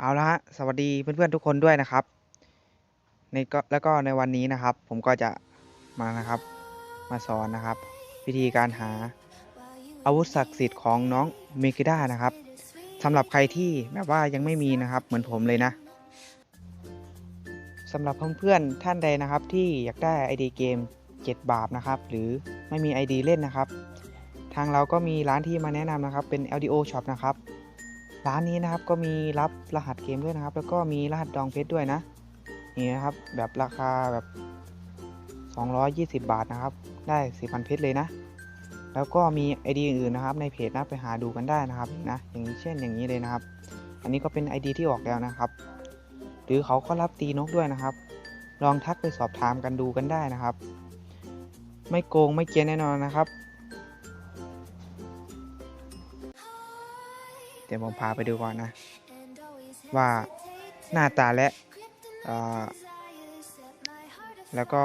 เอาละฮะสวัสดีเพื่อนๆทุกคนด้วยนะครับในก็แล้วก็ในวันนี้นะครับ ผมก็จะมานะครับ มาสอนนะครับ วิธีการหาอาวุธศักดิ์สิทธิ์ของน้องเมกิด้านะครับสำหรับใครที่แบบว่ายังไม่มีนะครับ เหมือนผมเลยนะสำหรับเพื่อนๆท่านใดนะครับ ที่อยากได้ ID เกม 7 บาทนะครับ หรือไม่มี ID เล่นนะครับ ทางเราก็มีร้านที่มาแนะนำนะครับ เป็น LDO Shop นะครับ ร้านนี้นะครับก็มีรับรหัสเกมด้วยนะครับ แล้วก็มีรหัสดองเพชรด้วยนะนี่นะครับแบบราคาแบบ 220 บาทนะครับ ได้4,000เพชรเลยนะ แล้วก็มี ID อื่นๆนะครับ ในเพจนะไปหาดูกันได้นะครับนะอย่างเช่นอย่างนี้เลยนะครับ อันนี้ก็เป็น ID ที่ออกแล้วนะครับ หรือเขาก็รับตีนกด้วยนะครับ ลองทักไปสอบถามกันดูกันได้นะครับ ไม่โกงไม่เกียนแน่นอนนะครับ เดี๋ยวผมพาไปดูก่อนนะ ว่าหน้าตาและแล้วก็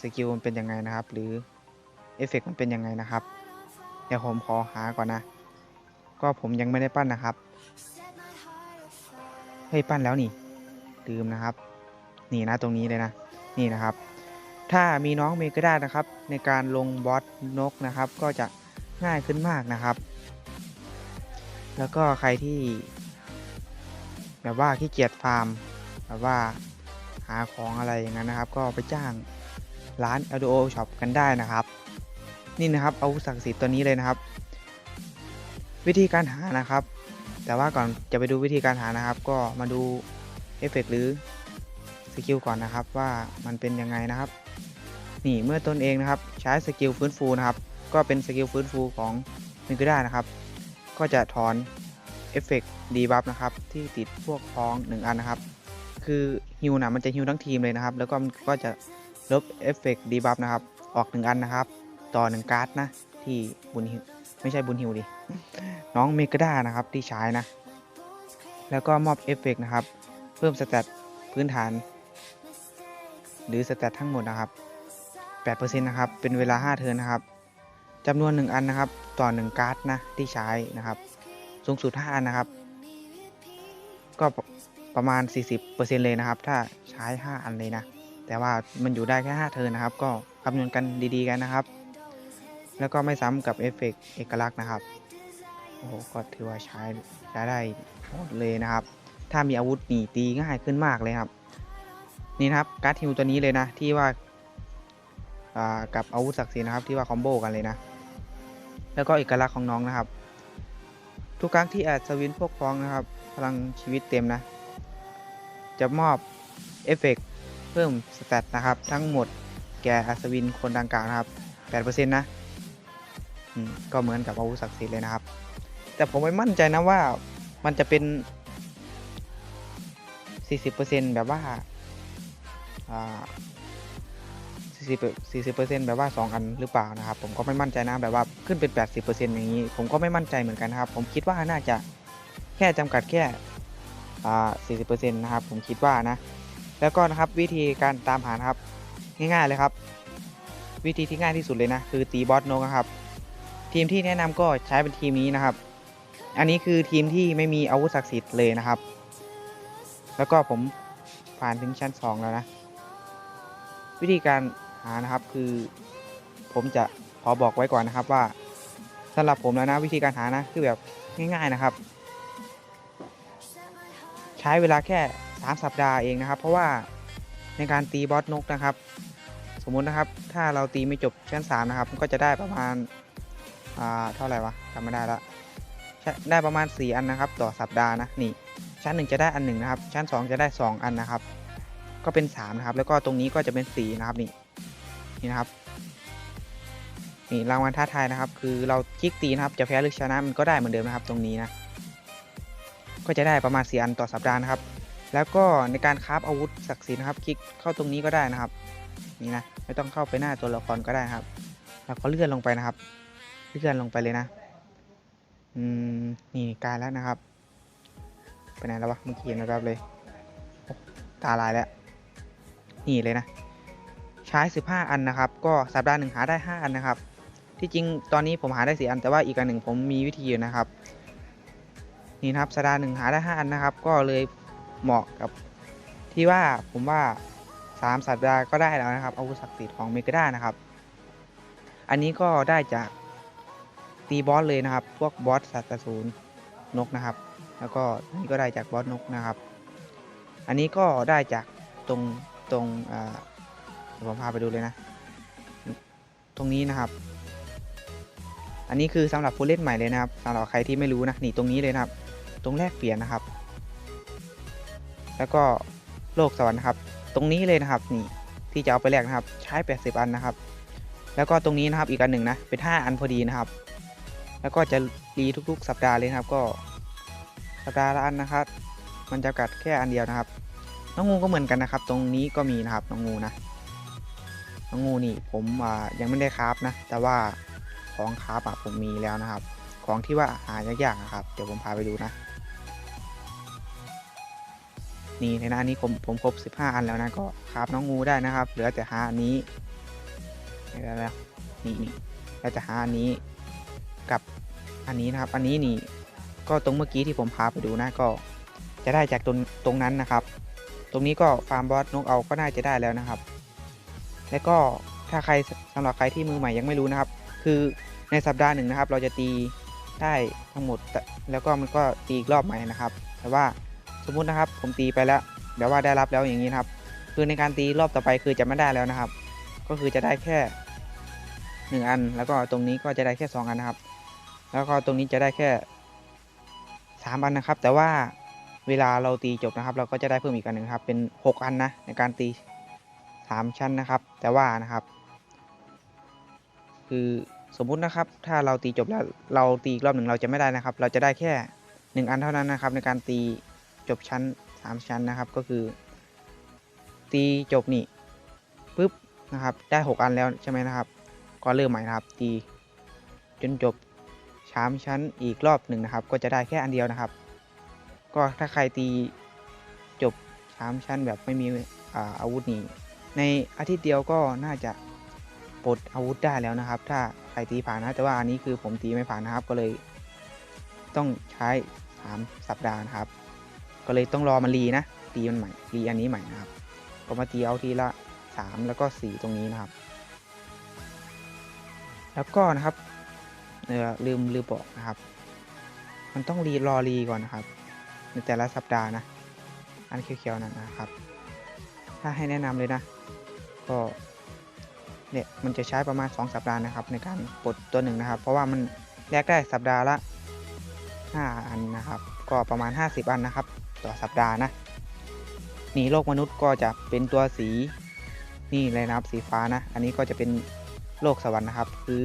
สกิลมันเป็นยังไงนะครับ หรือเอฟเฟกต์มันเป็นยังไงนะครับ เดี๋ยวผมขอหาก่อนนะ ก็ผมยังไม่ได้ปั้นนะครับเฮ้ยปั้นแล้วนี่ลืมนะครับ นี่นะตรงนี้เลยนะ นี่นะครับ ถ้ามีน้องเมก็ได้นะครับ ในการลงบอสนกนะครับ ก็จะง่ายขึ้นมากนะครับ แล้วก็ใครที่ แบบว่าขี้เกียจฟาร์ม แบบว่าหาของอะไรอย่างนั้นนะครับ ก็ไปจ้างร้าน LDO Shop กันได้นะครับ นี่นะครับอาวุธศักดิ์สิทธิ์ตัวนี้เลยนะครับ วิธีการหานะครับ แต่ว่าก่อนจะไปดูวิธีการหานะครับ ก็มาดูเอฟเฟกหรือสกิลก่อนนะครับว่ามันเป็นยังไงนะครับ นี่เมื่อตนเองนะครับ ใช้สกิลฟื้นฟูนะครับ ก็เป็นสกิลฟื้นฟูของมิกด้านะครับ ก็จะถอนเอฟเฟกดีบัฟนะครับ ที่ติดพวกพ้องหนึ่งอันนะครับ คือฮิวนะมันจะฮิวทั้งทีมเลยนะครับ แล้วก็มันก็จะลบเอฟเฟกดีบัฟนะครับ ออกหนึ่งอันนะครับ ต่อหนึ่งการ์ดนะ ที่บุญฮิวไม่ใช่บุญฮิวดิ น้องเมกาด้านะครับที่ใช้นะ แล้วก็มอบเอฟเฟกนะครับ เพิ่มสเตตพื้นฐาน หรือสเตตทั้งหมดนะครับ8%นะครับ เป็นเวลา 5 เทิร์นนะครับ จำนวน 1 อันนะครับ ต่อ 1 การ์ดนะที่ใช้นะครับ สูงสุด 5 อันนะครับ ก็ประมาณ 40%เลยนะครับ ถ้าใช้ 5 อันเลยนะ แต่ว่ามันอยู่ได้แค่ 5 เทิร์นนะครับ ก็คำนวณกันดีๆกันนะครับ แล้วก็ไม่ซ้ำกับเอฟเฟกเอกลักษณ์นะครับโอ้โหก็ถือว่าใช้ใช้ได้หมดเลยนะครับ ถ้ามีอาวุธหนีตีง่ายขึ้นมากเลยครับ นี่นะครับการ์ดฮิวตัวนี้เลยนะที่ว่ากับอาวุธศักดิ์สิทธิ์นะครับที่ว่าคอมโบกันเลยนะ แล้วก็เอกลักษณ์ของน้องนะครับ ทุกครั้งที่อดสวินพวกพ้องนะครับ พลังชีวิตเต็มนะ จะมอบเอฟเฟกต์เพิ่มสเตตนะครับ ทั้งหมดแก่อัศวินคนดังกล่าวนะครับ8%นะก็เหมือนกับอาวุธศักดิ์สิทธิ์เลยนะครับ แต่ผมไม่มั่นใจนะว่ามันจะเป็น 40%แบบว่า 40 40%แบบว่า 2 อันหรือเปล่านะครับ ผมก็ไม่มั่นใจนะแบบว่าขึ้นเป็น 80%อย่างนี้ ผมก็ไม่มั่นใจเหมือนกันนะครับ ผมคิดว่าน่าจะแค่จำกัดแค่อ่า40%นะครับ ผมคิดว่านะ แล้วก็นะครับวิธีการตามหานครับ ง่ายๆเลยครับ วิธีที่ง่ายที่สุดเลยนะ คือตีบอสโนกนะครับ ทีมที่แนะนำก็ใช้เป็นทีมนี้นะครับ อันนี้คือทีมที่ไม่มีอาวุธศักดิ์สิทธิ์เลยนะครับ แล้วก็ผมผ่านถึงชั้น 2 แล้วนะ วิธีการ หานะครับ คือผมจะขอบอกไว้ก่อนนะครับว่าสำหรับผมแล้วนะวิธีการหานะคือแบบง่าย ๆนะครับ ใช้เวลาแค่ 3 สัปดาห์เองนะครับ เพราะว่าในการตีบอสนกนะครับ สมมุตินะครับ ถ้าเราตีไม่จบชั้น3นะครับก็จะได้ประมาณอ่าเท่าไหร่วะจำไม่ได้ละได้ประมาณ 4 อันนะครับ ต่อสัปดาห์นะนี่ ชั้น 1 จะได้อันหนึ่งนะครับ ชั้น 2 จะได้ 2 อันนะครับ ก็เป็น 3 นะครับ แล้วก็ตรงนี้ก็จะเป็น4นะครับนี่ นี่นะครับนี่รางวัลท้าทายนะครับ คือเราคลิกตีนะครับ จะแพ้หรือชนะมันก็ได้เหมือนเดิมนะครับตรงนี้นะ ก็จะได้ประมาณ4อันต่อสัปดาห์นะครับ แล้วก็ในการคราฟอาวุธศักดิ์สิทธิ์นะครับ คลิกเข้าตรงนี้ก็ได้นะครับ นี่นะไม่ต้องเข้าไปหน้าตัวละครก็ได้ครับแล้วก็เลื่อนลงไปนะครับ เลื่อนลงไปเลยนะอืมนี่กลายแล้วนะครับไปไหนแล้ววะเมื่อกี้เห็นแวบเลยตาลายแล้วนี่เลยนะ ใช้ 15 อันนะครับ ก็สัปดาห์หนึ่งหาได้ 5 อันนะครับ ที่จริงตอนนี้ผมหาได้4อัน แต่ว่าอีกอันหนึ่งผมมีวิธีอยู่นะครับ นี่นะครับสตาร์หนึ่งหาได้ห้าอันนะครับ ก็เลยเหมาะกับที่ว่าผมว่าสามสัปดาห์ก็ได้แล้วนะครับอาวุธศักดิ์สิทธิ์ของเมกาด้านะครับ อันนี้ก็ได้จากตีบอสเลยนะครับ พวกบอสสัตว์ศูนย์นกนะครับ แล้วก็นนี้ก็ได้จากบอสนกนะครับ อันนี้ก็ได้จากตรงตรงอ่า เดี๋ยวผมพาไปดูเลยนะ ตรงนี้นะครับ อันนี้คือสำหรับผู้เล่นใหม่เลยนะครับสำหรับใครที่ไม่รู้นะนี่ตรงนี้เลยนะครับ ตรงแรกเปลี่ยนนะครับ แล้วก็โลกสวรรค์นะครับ ตรงนี้เลยนะครับนี่ที่จะเอาไปแลกนะครับ ใช้ 80 อันนะครับ แล้วก็ตรงนี้นะครับอีกอันหนึ่งนะเป็น 5 อันพอดีนะครับ แล้วก็จะรีทุกๆ สัปดาห์เลยนะครับ ก็สัปดาห์ละอันนะครับ มันจะกัดแค่อันเดียวนะครับ น้องงูก็เหมือนกันนะครับ ตรงนี้ก็มีนะครับน้องงูนะ งงูนี่ผมยังไม่ได้คราฟนะ แต่ว่าของคราฟอะผมมีแล้วนะครับ ของที่ว่าหายากๆนะครับ เดี๋ยวผมพาไปดูนะ นี่ในหน้านี้ผมผมครบ 15 อันแล้วนะก็คราฟน้องงูได้นะครับ เหลือแต่หาอันนี้นี่แล้วนะนี่นี่แล้วจะหาอันนี้กับอันนี้นะครับ อันนี้นี่ก็ตรงเมื่อกี้ที่ผมพาไปดูนะก็จะได้จากตรงตรงนั้นนะครับ ตรงนี้ก็ฟาร์มบอสนกเอาก็น่าจะได้แล้วนะครับ แล้วก็ถ้าใครสำหรับใครที่มือใหม่ยังไม่รู้นะครับ คือในสัปดาห์หนึ่งนะครับ เราจะตีได้ทั้งหมดแต่แล้วก็มันก็ตีอีกรอบใหม่นะครับ แต่ว่าสมมุตินะครับ ผมตีไปแล้วเดี๋ยวว่าได้รับแล้วอย่างนี้นะครับ คือในการตีรอบต่อไปคือจะไม่ได้แล้วนะครับ ก็คือจะได้แค่หนึ่งอัน แล้วก็ตรงนี้ก็จะได้แค่สองอันนะครับ แล้วก็ตรงนี้จะได้แค่สามอันนะครับ แต่ว่าเวลาเราตีจบนะครับ เราก็จะได้เพิ่มอีกอันหนึ่งครับ เป็นหกอันนะในการตี สามชั้นนะครับ แต่ว่านะครับ คือสมมุตินะครับ ถ้าเราตีจบแล้วเราตีอีกรอบหนึ่งเราจะไม่ได้นะครับ เราจะได้แค่หนึ่งอันเท่านั้นนะครับ ในการตีจบชั้นสามชั้นนะครับ ก็คือ ตีจบนี่ปุ๊บนะครับ ได้หกอันแล้วใช่ไหมนะครับ ก็เริ่มใหม่นะครับ ตีจนจบสามชั้นอีกรอบหนึ่งนะครับ ก็จะได้แค่อันเดียวนะครับ ก็ถ้าใครตีจบสามชั้นแบบไม่มีอาอาวุธนี่ ในอาทิตย์เดียวก็น่าจะปลดอาวุธได้แล้วนะครับ ถ้าใครตีผ่านนะแต่ว่าอันนี้คือผมตีไม่ผ่านนะครับ ก็เลย ต้องใช้สามสัปดาห์นะครับ ก็เลยต้องรอมันรีนะตีมันใหม่รีอันนี้ใหม่นะครับ ก็มาตีเอาทีละสามแล้วก็สี่ตรงนี้นะครับ แล้วก็นะครับเออลืมลืมบอกนะครับ มันต้องรีรอรีก่อนนะครับในแต่ละสัปดาห์นะ อันเขียวๆนั่นนะครับ ถ้าให้แนะนำเลยนะ ก็เนี่ยมันจะใช้ประมาณ 2 สัปดาห์นะครับในการปลดตัวหนึ่งนะครับ เพราะว่ามันแลกได้สัปดาห์ละ 5 อันนะครับ ก็ประมาณ 50 อันนะครับ ต่อสัปดาห์นะนี่โลกมนุษย์ก็จะเป็นตัวสีนี่เลยนะครับสีฟ้านะ อันนี้ก็จะเป็นโลกสวรรค์นะครับ คือ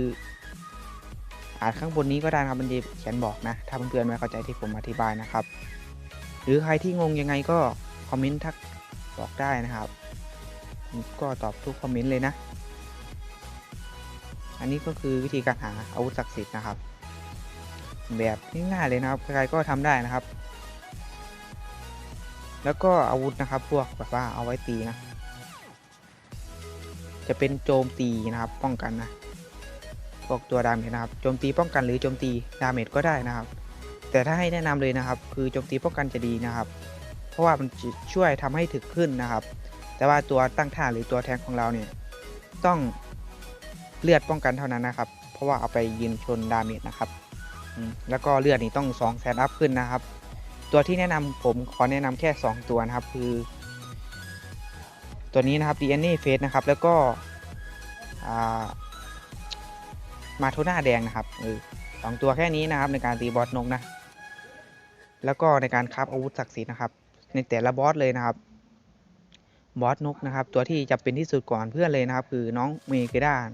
อ่านข้างบนนี้ก็ได้นะครับมันจะเขียนบอกนะ ถ้าเพื่อนๆไม่เข้าใจที่ผมอธิบายนะครับ หรือใครที่งงยังไงก็คอมเมนต์ทักบอกได้นะครับ ก็ตอบทุกคอมเมนต์เลยนะ อันนี้ก็คือวิธีการหาอาวุธศักดิ์สิทธิ์นะครับ แบบง่ายๆเลยนะครับ ใครๆก็ทำได้นะครับ แล้วก็อาวุธนะครับ พวกแบบว่าเอาไว้ตีนะ จะเป็นโจมตีนะครับ ป้องกันนะพวกตัวดาเมจนะครับ โจมตีป้องกันหรือโจมตีดาเมจก็ได้นะครับ แต่ถ้าให้แนะนำเลยนะครับ คือโจมตีป้องกันจะดีนะครับ เพราะว่ามันช่วยทำให้ถึกขึ้นนะครับ แต่ว่าตัวตั้งท่าหรือตัวแทงของเราเนี่ยต้องเลือดป้องกันเท่านั้นนะครับ เพราะว่าเอาไปยืนชนดาเมจนะครับแล้วก็เลือดนี่ต้อง2แซนอัพขึ้นนะครับ ตัวที่แนะนำผมขอแนะนำแค่ 2 ตัวนะครับ คือ ตัวนี้นะครับ DNA Face นะครับ แล้วก็มาโทน่าแดงนะครับเออสองตัวแค่นี้นะครับในการตีบอสนกนะ แล้วก็ในการคราฟอาวุธศักดิ์สิทธิ์นะครับ ในแต่ละบอสเลยนะครับ บอสนกนะครับ ตัวที่จะเป็นที่สุดก่อนเพื่อนเลยนะครับ คือน้องเมเกด้าน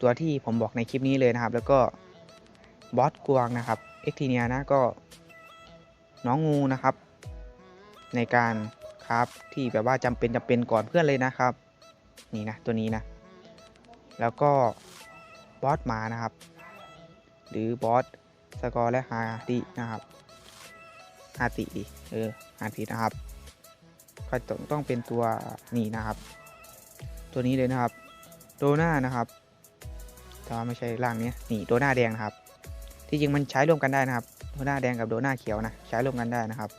ตัวที่ผมบอกในคลิปนี้เลยนะครับ แล้วก็บอสกวางนะครับเอ็กทีเนียนะก็ น้องงูนะครับ ในการคราฟที่แบบว่าจำเป็นจำเป็นก่อนเพื่อนเลยนะครับ นี่นะตัวนี้นะ แล้วก็บอสหมานะครับ หรือบอสสกอร์และฮาดินะครับฮาติดิเออฮาติดนะครับ ก็ต้องต้องเป็นตัวนี่นะครับ ตัวนี้เลยนะครับโดน่านะครับแต่ว่าไม่ใช่ร่างนี้นี่โดน่าแดงนะครับ ที่จริงมันใช้ร่วมกันได้นะครับโดโดน่าแดงกับโดน่าเขียวนะใช้ร่วมกันได้นะครับ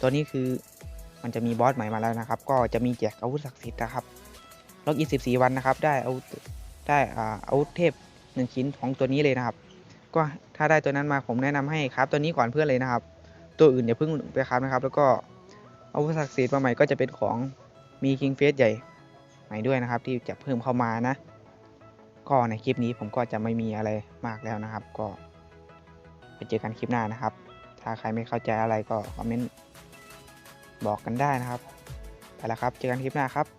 ตัวนี้คือมันจะมีบอสใหม่มาแล้วนะครับ ก็จะมีแจกอาวุธศักดิ์สิทธิ์นะครับล็อกอี14วันนะครับ ได้อาวุธได้อาอาวุธเทพหนึ่งชิ้นของตัวนี้เลยนะครับ ก็ถ้าได้ตัวนั้นมาผมแนะนำให้ครับตัวนี้ก่อนเพื่อนเลยนะครับ ตัวอื่นอย่าเพิ่งไปครับนะครับ แล้วก็ อาวุธศักดิ์สิทธิ์มาใหม่ก็จะเป็นของมีคิงเฟสใหญ่ใหม่ด้วยนะครับ ที่จะเพิ่มเข้ามานะ ก็ในคลิปนี้ผมก็จะไม่มีอะไรมากแล้วนะครับ ก็ไปเจอกันคลิปหน้านะครับ ถ้าใครไม่เข้าใจอะไรก็คอมเมนต์บอกกันได้นะครับไปแล้วครับ เจอกันคลิปหน้าครับ